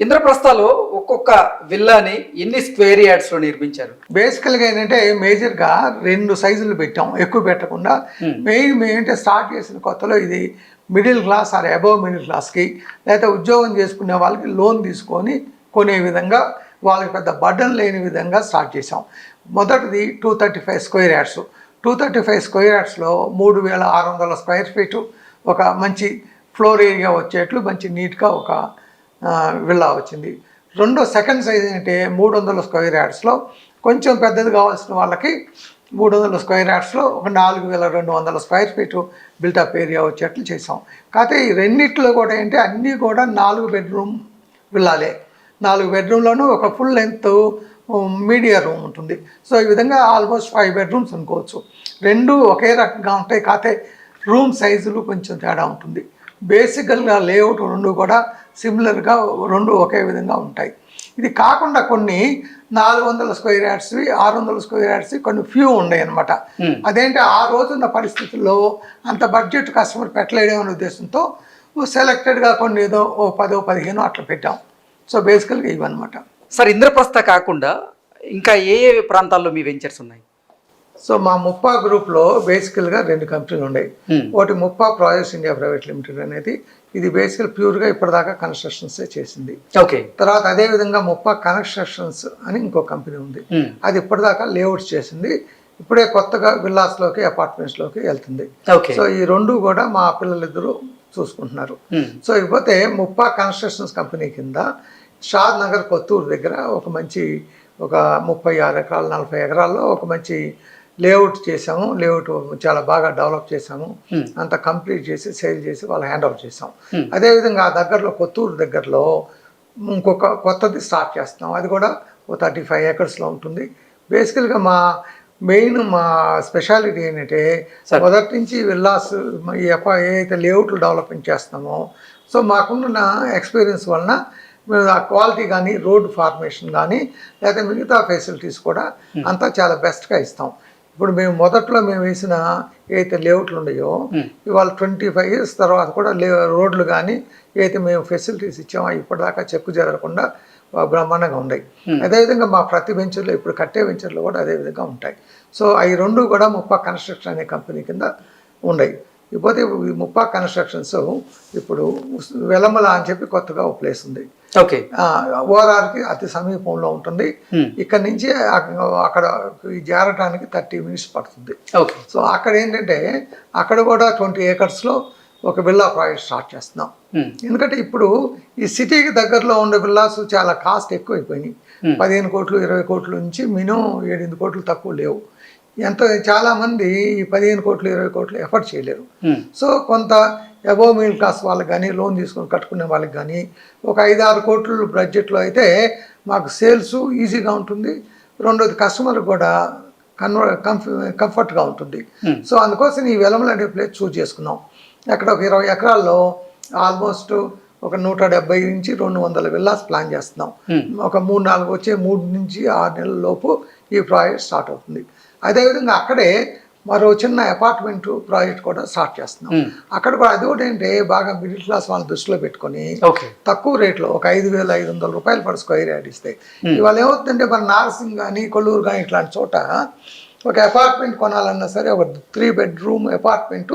ఇంద్రప్రస్థలో ఒక్కొక్క విల్లాని ఎన్ని స్క్వేర్ యార్డ్స్లో నిర్మించారు? బేసికల్గా ఏంటంటే మేజర్గా రెండు సైజులు పెట్టాం. ఎక్కువ పెట్టకుండా మెయిన్ ఏంటంటే స్టార్ట్ చేసిన కొత్తలో ఇది middle class or above middle క్లాస్కి లేకపోతే ఉద్యోగం చేసుకునే వాళ్ళకి లోన్ తీసుకొని కొనే విధంగా వాళ్ళకి పెద్ద బడ్డన్ లేని విధంగా స్టార్ట్ చేసాం మొదటిది two thirty five square yards two thirty five square యార్డ్స్లో మూడు వేల ఆరు వందల స్క్వేర్ ఫీటు ఒక మంచి ఫ్లోర్ ఏరియా వచ్చేట్లు మంచి నీట్గా ఒక విల్లా వచ్చింది. రెండో సెకండ్ సైజ్ ఏంటంటే మూడు వందల స్క్వేర్ యార్డ్స్లో కొంచెం పెద్దది కావాల్సిన వాళ్ళకి మూడు వందల స్క్వేర్ యార్డ్స్లో ఒక నాలుగు వేల రెండు వందల స్క్వేర్ ఫీటు బిల్టప్ ఏరియా వచ్చేట్లు చేసాం కాకపోతే ఈ రెండిట్లో కూడా ఏంటి అన్నీ కూడా నాలుగు బెడ్రూమ్ విల్లాలే నాలుగు బెడ్రూమ్లోనూ ఒక ఫుల్ లెంత్ మీడియా రూమ్ ఉంటుంది. సో ఈ విధంగా ఆల్మోస్ట్ ఫైవ్ బెడ్రూమ్స్ అనుకోవచ్చు. రెండు ఒకే రకంగా ఉంటాయి. కాకపోతే రూమ్ సైజులు కొంచెం తేడా ఉంటుంది. బేసికల్గా లేఅవుట్ రెండు కూడా సిమిలర్గా రెండు ఒకే విధంగా ఉంటాయి. ఇది కాకుండా కొన్ని నాలుగు వందల స్క్వేర్ యార్డ్స్వి ఆరు వందల స్క్వేర్ యార్డ్స్వి కొన్ని ఫ్యూ ఉన్నాయి అనమాట అదేంటి ఆ రోజున్న పరిస్థితుల్లో అంత బడ్జెట్ కస్టమర్ పెట్టలేడే అనే ఉద్దేశంతో సెలెక్టెడ్గా కొన్ని ఏదో ఓ పదో పదిహేను అట్లా పెట్టాం. సో బేసికల్గా ఇవన్నమాట. సార్ ఇంద్రప్రస్థ కాకుండా ఇంకా ఏ ఏ ప్రాంతాల్లో మీ వెంచర్స్ ఉన్నాయి? సో మా ముప్పా గ్రూప్లో బేసికల్గా రెండు కంపెనీలు ఉన్నాయి. ఒకటి Muppa projects India private limited అనేది ఇది బేసికల్ ప్యూర్గా ఇప్పటిదాకా కన్స్ట్రక్షన్సే చేసింది. ఓకే. తర్వాత అదేవిధంగా ముప్పా కన్స్ట్రక్షన్స్ అని ఇంకో కంపెనీ ఉంది. అది ఇప్పటిదాకా లేఅవుట్స్ చేసింది. ఇప్పుడే కొత్తగా విల్లాస్లోకి అపార్ట్మెంట్స్లోకి వెళ్తుంది. సో ఈ రెండు కూడా మా పిల్లలిద్దరూ చూసుకుంటున్నారు. సో ఇకపోతే ముప్పా కన్స్ట్రక్షన్స్ కంపెనీ కింద షాద్ నగర్ కొత్తూరు దగ్గర ఒక మంచి ఒక ముప్పై ఆరు ఎకరాలు నలభై ఎకరాల్లో ఒక మంచి లేఅవుట్ చేసాము లేఅవుట్ చాలా బాగా డెవలప్ చేసాము Hmm. అంత కంప్లీట్ చేసి సేల్ చేసి వాళ్ళు హ్యాండ్ ఓవర్ చేసాం అదేవిధంగా ఆ దగ్గరలో కొత్తూరు దగ్గరలో ఇంకొక కొత్తది స్టార్ట్ చేస్తున్నాం. అది కూడా ఒక థర్టీ ఫైవ్ ఏకర్స్లో ఉంటుంది. బేసికల్గా మా మెయిన్ మా స్పెషాలిటీ ఏంటంటే. మొదటి నుంచి విల్లాస్ ఏదైతే లేఅవుట్లు డెవలప్మెంట్ చేస్తున్నామో సో మాకున్న ఎక్స్పీరియన్స్ వలన మేము ఆ క్వాలిటీ కానీ రోడ్ ఫార్మేషన్ కానీ లేకపోతే మిగతా ఫెసిలిటీస్ కూడా అంతా చాలా బెస్ట్గా ఇస్తాం. ఇప్పుడు మేము మొదట్లో మేము వేసిన ఏదైతే లేఅవుట్లు ఉన్నాయో ఇవాళ ట్వంటీ ఫైవ్ ఇయర్స్ తర్వాత కూడా లే రోడ్లు కానీ ఏదైతే మేము ఫెసిలిటీస్ ఇచ్చామో ఇప్పటిదాకా చెక్కు జరగకుండా బ్రహ్మాండంగా ఉన్నాయి. అదేవిధంగా మా ప్రతి వెంచర్లో ఇప్పుడు కట్టే వెంచర్లో కూడా అదే విధంగా ఉంటాయి. సో అవి రెండు కూడా ముప్పా కన్స్ట్రక్షన్ అనే కంపెనీ కింద ఉన్నాయి. ఇకపోతే ఈ ముప్పా కన్స్ట్రక్షన్స్ ఇప్పుడు వెలమల అని చెప్పి కొత్తగా ఒక ప్లేస్ ఉంది. ఓకే ఓఆర్ఆర్కి అతి సమీపంలో ఉంటుంది. ఇక్కడ నుంచి అక్క- అక్కడ ఈ చేరటానికి థర్టీ మినిట్స్ పడుతుంది. ఓకే సో అక్కడ ఏంటంటే అక్కడ కూడా ట్వంటీ ఏకర్స్లో ఒక విల్లా ప్రాజెక్ట్ స్టార్ట్ చేస్తున్నాం. ఎందుకంటే ఇప్పుడు ఈ సిటీకి దగ్గరలో ఉండే విల్లాస్ చాలా కాస్ట్ ఎక్కువైపోయినాయి. పదిహేను కోట్లు ఇరవై కోట్ల నుంచి మినిమం ఏడెనిమిది కోట్లు తక్కువ లేవు. ఎంత చాలామంది ఈ పదిహేను కోట్లు ఇరవై కోట్లు ఎఫర్ట్ చేయలేరు. సో కొంత అబోవ్ మిడిల్ క్లాస్ వాళ్ళకి కానీ లోన్ తీసుకొని కట్టుకునే వాళ్ళకి కానీ ఒక ఐదు ఆరు కోట్ల బడ్జెట్లో అయితే మాకు సేల్స్ ఈజీగా ఉంటుంది. రెండోది కస్టమర్ కూడా కన్వర్ కంఫ కంఫర్ట్గా ఉంటుంది. సో అందుకోసం ఈ వెలమల అనే ప్లేస్ చూస్ చేసుకున్నాం. అక్కడ ఒక ఇరవై ఎకరాల్లో ఆల్మోస్ట్ ఒక నూట డెబ్బై నుంచి రెండు వందల విల్లాస్ ప్లాన్ చేస్తున్నాం. ఒక మూడు నాలుగు వచ్చే మూడు నుంచి ఆరు నెలల లోపు ఈ ప్రాజెక్ట్ స్టార్ట్ అవుతుంది. అదేవిధంగా అక్కడే మరో చిన్న అపార్ట్మెంట్ ప్రాజెక్ట్ కూడా స్టార్ట్ చేస్తున్నాం. అక్కడ కూడా అది కూడా ఏంటంటే బాగా మిడిల్ క్లాస్ వాళ్ళని దృష్టిలో పెట్టుకొని తక్కువ రేట్లో ఒక ఐదు వేల ఐదు వందల రూపాయలు పర్ స్క్వేర్ యార్డ్ ఇస్తే. ఇవాళ ఏమవుతుందంటే మన నార్సింగ్ కానీ కొల్లూరు కానీ ఇట్లాంటి చోట ఒక అపార్ట్మెంట్ కొనాలన్నా సరే ఒక త్రీ బెడ్రూమ్ అపార్ట్మెంట్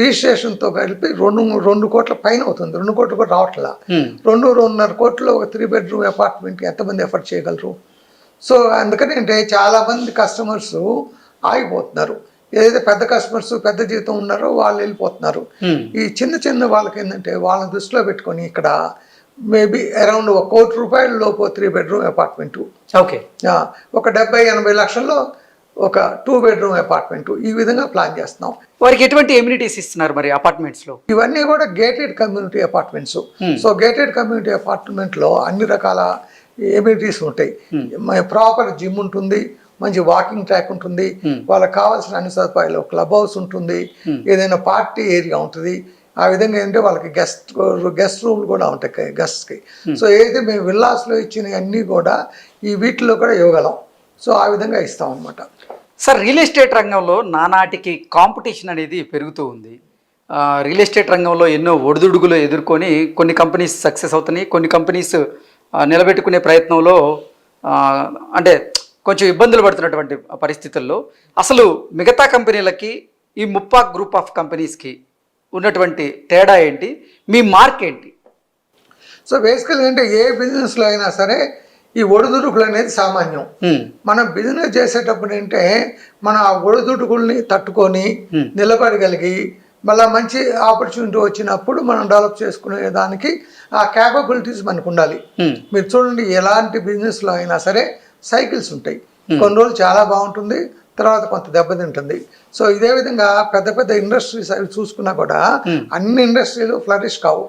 రిజిస్ట్రేషన్తో కలిపి రెండు రెండు కోట్ల పైన అవుతుంది. రెండు కోట్లు కూడా రావట్లా. రెండు రెండున్నర కోట్లు ఒక త్రీ బెడ్రూమ్ అపార్ట్మెంట్కి ఎంతమంది ఎఫర్ట్ చేయగలరు? సో అందుకని అంటే చాలామంది కస్టమర్స్ ఆగిపోతున్నారు. ఏదైతే పెద్ద కస్టమర్స్ పెద్ద జీతం ఉన్నారో వాళ్ళు వెళ్ళిపోతున్నారు. ఈ చిన్న చిన్న వాళ్ళకి ఏంటంటే వాళ్ళని దృష్టిలో పెట్టుకొని ఇక్కడ మేబీ అరౌండ్ ఒక కోటి రూపాయల లోపు త్రీ బెడ్రూమ్ అపార్ట్మెంటు ఓకే. ఒక డెబ్బై ఎనభై లక్షల్లో ఒక టూ బెడ్రూమ్ అపార్ట్మెంట్ ఈ విధంగా ప్లాన్ చేస్తున్నాం. వారికి ఎటువంటి ఎమ్యూనిటీస్ ఇస్తున్నారు మరి అపార్ట్మెంట్స్లో? ఇవన్నీ కూడా gated community apartments so gated community అపార్ట్మెంట్లో అన్ని రకాల ఎమ్యూనిటీస్ ఉంటాయి. ప్రాపర్ జిమ్ ఉంటుంది మంచి వాకింగ్ ట్రాక్ ఉంటుంది వాళ్ళకి కావాల్సిన అన్ని సదుపాయాలు క్లబ్ హౌస్ ఉంటుంది ఏదైనా పార్టీ ఏరియా ఉంటుంది. ఆ విధంగా ఏంటంటే వాళ్ళకి గెస్ట్ గెస్ట్ రూమ్లు కూడా ఉంటాయి గెస్ట్కి సో ఏదైతే మేము విల్లాస్లో ఇచ్చిన అన్నీ కూడా ఈ వీటిలో కూడా ఇవ్వగలం. సో ఆ విధంగా ఇస్తాం అనమాట సార్ రియల్ ఎస్టేట్ రంగంలో నానాటికి కాంపిటీషన్ అనేది పెరుగుతూ ఉంది. రియల్ ఎస్టేట్ రంగంలో ఎన్నో ఒడిదుడుగులు ఎదుర్కొని కొన్ని కంపెనీస్ సక్సెస్ అవుతున్నాయి కొన్ని కంపెనీస్ నిలబెట్టుకునే ప్రయత్నంలో అంటే కొంచెం ఇబ్బందులు పడుతున్నటువంటి పరిస్థితుల్లో అసలు మిగతా కంపెనీలకి ఈ ముప్పా గ్రూప్ ఆఫ్ కంపెనీస్కి ఉన్నటువంటి తేడా ఏంటి మీ మార్క్ ఏంటి సో బేసికల్గా అంటే ఏ బిజినెస్లో అయినా సరే ఈ ఒడిదుడుకులు అనేది సామాన్యం. మనం బిజినెస్ చేసేటప్పుడు అంటే మనం ఆ ఒడిదుడుకుల్ని తట్టుకొని. నిలబడగలిగి మళ్ళీ మంచి ఆపర్చునిటీ వచ్చినప్పుడు మనం డెవలప్ చేసుకునే దానికి ఆ క్యాపబిలిటీస్ మనకు ఉండాలి. హ్మ్. మీరు చూడండి ఎలాంటి బిజినెస్లో అయినా సరే సైకిల్స్ ఉంటాయి. కొన్ని రోజులు చాలా బాగుంటుంది తర్వాత కొంత దెబ్బతింటుంది సో ఇదే విధంగా పెద్ద పెద్ద ఇండస్ట్రీస్ అవి చూసుకున్నా కూడా అన్ని ఇండస్ట్రీలు ఫ్లరిష్ కావు.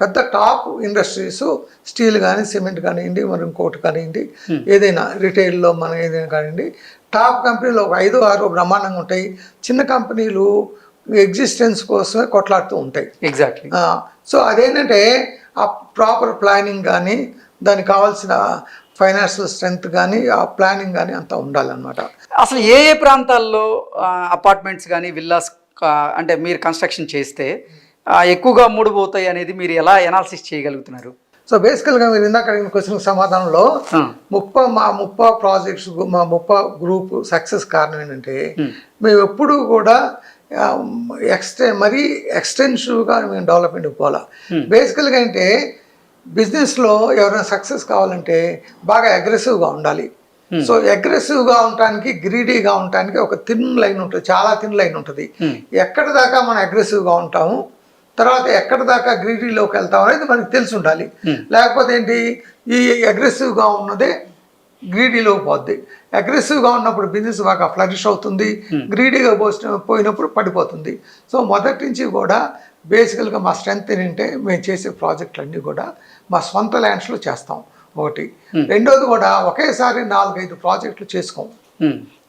పెద్ద టాప్ ఇండస్ట్రీస్ స్టీల్ కానీ సిమెంట్ కానివ్వండి మరి ఇంకోటి కానివ్వండి ఏదైనా రిటైల్లో మన ఏదైనా కానివ్వండి టాప్ కంపెనీలు ఒక ఐదు ఆరు బ్రహ్మాండంగా ఉంటాయి. చిన్న కంపెనీలు ఎగ్జిస్టెన్స్ కోసమే కొట్లాడుతూ ఉంటాయి. ఎగ్జాక్ట్లీ సో అదేంటంటే ఆ ప్రాపర్ ప్లానింగ్ కానీ దానికి కావాల్సిన ఫైనాన్షియల్ స్ట్రెంగ్త్ కానీ ఆ ప్లానింగ్ కానీ అంతా ఉండాలన్నమాట. అసలు ఏ ఏ ప్రాంతాల్లో అపార్ట్మెంట్స్ కానీ విల్లాస్ అంటే మీరు కన్స్ట్రక్షన్ చేస్తే ఎక్కువగా మూడిపోతాయి అనేది మీరు ఎలా ఎనాలిసిస్ చేయగలుగుతున్నారు? సో బేసికల్గా మీరు ఇందాక అడిగిన క్వశ్చన్ సమాధానంలో ముప్ప మా ముప్ప ప్రాజెక్ట్స్ మా ముప్ప గ్రూప్ సక్సెస్ కారణం ఏంటంటే. మేము ఎప్పుడూ కూడా ఎక్స్టె మరీ ఎక్స్టెన్సివ్గా మేము డెవలప్మెంట్కి పోవాలా Hmm. బేసికల్గా అంటే బిజినెస్లో ఎవరైనా సక్సెస్ కావాలంటే బాగా అగ్రెసివ్గా ఉండాలి Hmm. సో అగ్రెసివ్గా ఉండటానికి గ్రీడీగా ఉండటానికి ఒక థిన్ లైన్ ఉంటుంది చాలా థిన్ లైన్ ఉంటుంది Hmm. ఎక్కడ దాకా మనం అగ్రెసివ్గా ఉంటాము తర్వాత ఎక్కడ దాకా గ్రీడీలోకి వెళ్తాం అనేది మనకి తెలిసి ఉండాలి. లేకపోతే ఏంటి ఈ అగ్రెసివ్గా ఉన్నదే గ్రీడీలో పోద్ది. అగ్రెసివ్గా ఉన్నప్పుడు బిజినెస్ బాగా ఫ్లరిష్ అవుతుంది. గ్రీడీగా పోసిన పోయినప్పుడు పడిపోతుంది. సో మొదటి నుంచి కూడా బేసికల్గా మా స్ట్రెంగ్త్ ఏంటంటే మేము చేసే ప్రాజెక్టులన్నీ కూడా మా సొంత ల్యాండ్స్లో చేస్తాం. ఒకటి. రెండోది కూడా ఒకేసారి నాలుగైదు ప్రాజెక్టులు చేసుకోం.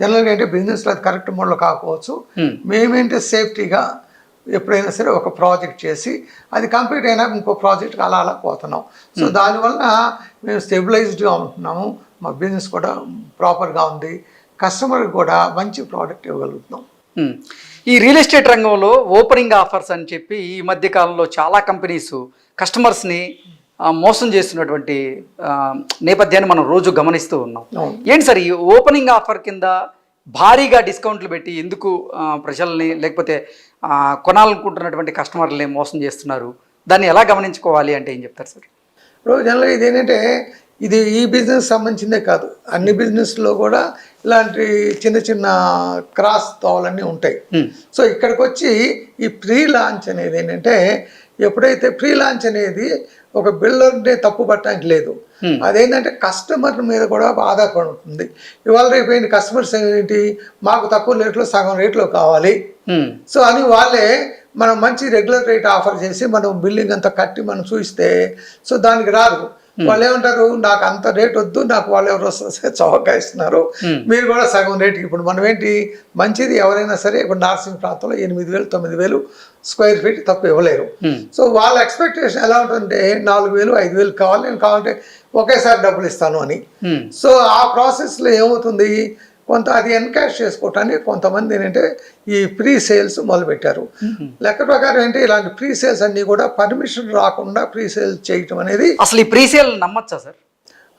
జనరల్గా అంటే బిజినెస్లో అది కరెక్ట్ మోడ్లో కాకపోవచ్చు. మేమేంటే సేఫ్టీగా ఎప్పుడైనా సరే ఒక ప్రాజెక్ట్ చేసి అది కంప్లీట్ అయినా ఇంకో ప్రాజెక్ట్కి అలా అలా పోతున్నాం. సో దానివల్ల మేము స్టెబిలైజ్డ్గా ఉంటున్నాము. మా బిజినెస్ కూడా ప్రాపర్గా ఉంది. కస్టమర్కి కూడా మంచి ప్రోడక్ట్ ఇవ్వగలుగుతున్నాం. ఈ రియల్ ఎస్టేట్ రంగంలో ఓపెనింగ్ ఆఫర్స్ అని చెప్పి ఈ మధ్య కాలంలో చాలా కంపెనీస్ కస్టమర్స్ని మోసం చేస్తున్నటువంటి నేపథ్యాన్ని మనం రోజు గమనిస్తూ ఉన్నాం. ఏంటి సార్ ఈ ఓపెనింగ్ ఆఫర్ కింద భారీగా డిస్కౌంట్లు పెట్టి ఎందుకు ప్రజల్ని లేకపోతే కొనాలనుకుంటున్నటువంటి కస్టమర్లని మోసం చేస్తున్నారు? దాన్ని ఎలా గమనించుకోవాలి అంటే ఏం చెప్తారు సార్? ఇప్పుడు జనరల్గా ఇది ఏంటంటే ఇది ఈ బిజినెస్ సంబంధించిందే కాదు అన్ని బిజినెస్లో కూడా ఇలాంటి చిన్న చిన్న క్రాస్ తోవలన్నీ ఉంటాయి. సో ఇక్కడికి వచ్చి ఈ ప్రీ లాంచ్ అనేది ఏంటంటే ఎప్పుడైతే ప్రీ లాంచ్ అనేది ఒక బిల్డర్ని తప్పు పట్టడానికి లేదు Hmm. అదేంటంటే కస్టమర్ మీద కూడా ఆధారపడి ఉంటుంది ఇవాళ రేపు ఏంటి కస్టమర్స్ ఏంటి మాకు తక్కువ రేట్లో సగం రేట్లో కావాలి. సో అని వాళ్ళే మనం మంచి రెగ్యులర్ రేట్ ఆఫర్ చేసి మనం బిల్డింగ్ అంతా కట్టి మనం చూస్తే సో దానికి రాదు వాళ్ళు ఏమంటారు నాకు అంత రేట్ వద్దు నాకు వాళ్ళు ఎవరు వస్తే చౌకగా ఇస్తున్నారు. మీరు కూడా సగం రేటుకి ఇప్పుడు మనం ఏంటి మంచిది ఎవరైనా సరే ఇప్పుడు నార్సింగ్ ప్రాంతంలో ఎనిమిది వేలు తొమ్మిది వేలు స్క్వేర్ ఫీట్ తప్పు ఇవ్వలేరు. సో వాళ్ళ ఎక్స్పెక్టేషన్ ఎలా ఉంటుందంటే నాలుగు వేలు ఐదు వేలు కావాలి నేను కావాలంటే ఒకేసారి డబ్బులు ఇస్తాను అని. సో ఆ ప్రాసెస్లో ఏమవుతుంది? కొంత అది ఎన్కాష్ చేసుకోవటానికి కొంతమంది ఏంటంటే ఈ ప్రీ సేల్స్ మొదలుపెట్టారు లెక్క ప్రకారం ఏంటి ఇలాంటి ప్రీ సేల్స్ అన్నీ కూడా పర్మిషన్ రాకుండా ప్రీ సేల్స్ చేయటం అనేది అసలు ఈ ప్రీసేల్ నమ్మచ్చా సార్?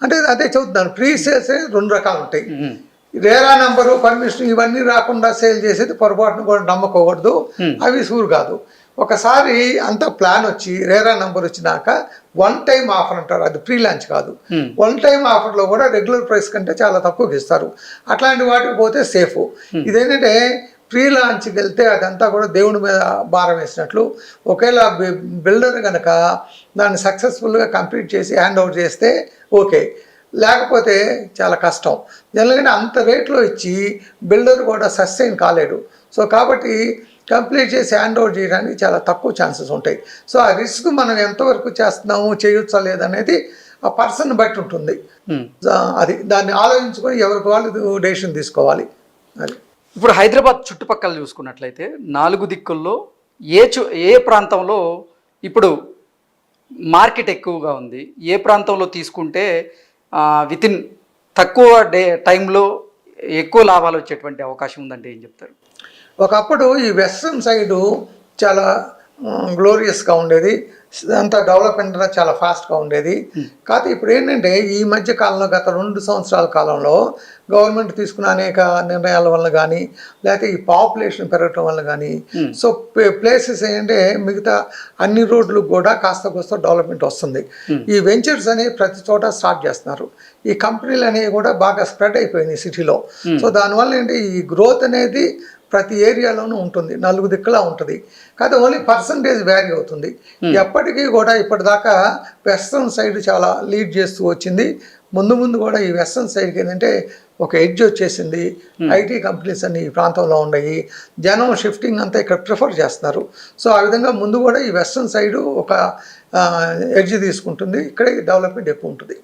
అంటే అదే చెబుతున్నాను ప్రీ సేల్స్ రెండు రకాలు ఉంటాయి. రేరా నంబరు పర్మిషన్ ఇవన్నీ రాకుండా సేల్ చేసేది పొరపాటును కూడా నమ్మకూడదు. అవి సూరు కాదు. ఒకసారి అంత ప్లాన్ వచ్చి రేరా నంబర్ వచ్చినాక వన్ టైం ఆఫర్ అంటారు. అది ప్రీ లాంచ్ కాదు. Hmm. వన్ టైం ఆఫర్లో కూడా రెగ్యులర్ ప్రైస్ కంటే చాలా తక్కువకి ఇస్తారు. అట్లాంటి వాటికి పోతే సేఫ్ ఇదేంటంటే ప్రీ లాంచ్కి వెళ్తే అదంతా కూడా దేవుడి మీద భారం వేసినట్లు. ఒకవేళ బిల్డర్ కనుక దాన్ని సక్సెస్ఫుల్గా కంప్లీట్ చేసి హ్యాండ్ ఓవర్ చేస్తే ఓకే లేకపోతే చాలా కష్టం. జనరల్గా అంత రేట్లో ఇచ్చి బిల్డర్ కూడా సస్టైన్ కాలేడు. సో కాబట్టి కంప్లీట్ చేసి హ్యాండ్ ఓవర్ చేయడానికి చాలా తక్కువ ఛాన్సెస్ ఉంటాయి. సో ఆ రిస్క్ మనం ఎంతవరకు చేస్తున్నాము చేయొచ్చా లేదనేది ఆ పర్సన్ బట్టి ఉంటుంది. అది దాన్ని ఆలోచించుకొని ఎవరికి వాళ్ళు డెసిషన్ తీసుకోవాలి. అది. ఇప్పుడు హైదరాబాద్ చుట్టుపక్కల చూసుకున్నట్లయితే నాలుగు దిక్కుల్లో ఏ చు ఏ ప్రాంతంలో ఇప్పుడు మార్కెట్ ఎక్కువగా ఉంది ఏ ప్రాంతంలో తీసుకుంటే వితిన్ తక్కువ డే టైంలో ఎక్కువ లాభాలు వచ్చేటువంటి అవకాశం ఉందంటే ఏం చెప్తారు? ఒకప్పుడు ఈ వెస్ట్రన్ సైడు చాలా గ్లోరియస్గా ఉండేది. అంతా డెవలప్మెంట్ చాలా ఫాస్ట్గా ఉండేది. కాకపోతే ఇప్పుడు ఏంటంటే ఈ మధ్య కాలంలో గత రెండు సంవత్సరాల కాలంలో గవర్నమెంట్ తీసుకున్న అనేక నిర్ణయాల వల్ల కానీ లేకపోతే ఈ పాపులేషన్ పెరగటం వల్ల కానీ సో ప్లేసెస్ ఏంటంటే మిగతా అన్ని రోడ్లు కూడా కాస్త కోస్త డెవలప్మెంట్ వస్తుంది. ఈ వెంచర్స్ అనేవి ప్రతి చోట స్టార్ట్ చేస్తున్నారు. ఈ కంపెనీలు అనేవి కూడా బాగా స్ప్రెడ్ అయిపోయినాయి సిటీలో. సో దానివల్ల ఏంటి ఈ గ్రోత్ అనేది ప్రతి ఏరియాలోనూ ఉంటుంది నలుగు దిక్కులా ఉంటుంది. కాదు ఓన్లీ పర్సంటేజ్ వ్యారీ అవుతుంది. ఎప్పటికీ కూడా ఇప్పటిదాకా వెస్ట్రన్ సైడ్ చాలా లీడ్ చేస్తూ వచ్చింది. ముందు ముందు కూడా ఈ వెస్ట్రన్ సైడ్కి ఏంటంటే ఒక ఎడ్జ్ వచ్చేసింది. ఐటీ కంపెనీస్ అన్ని ఈ ప్రాంతంలో ఉన్నాయి. జనం షిఫ్టింగ్ అంతా ఇక్కడ ప్రిఫర్ చేస్తున్నారు. సో ఆ విధంగా ముందు కూడా ఈ వెస్ట్రన్ సైడ్ ఒక ఎడ్జ్ తీసుకుంటుంది. ఇక్కడే డెవలప్మెంట్ ఎక్కువ ఉంటుంది.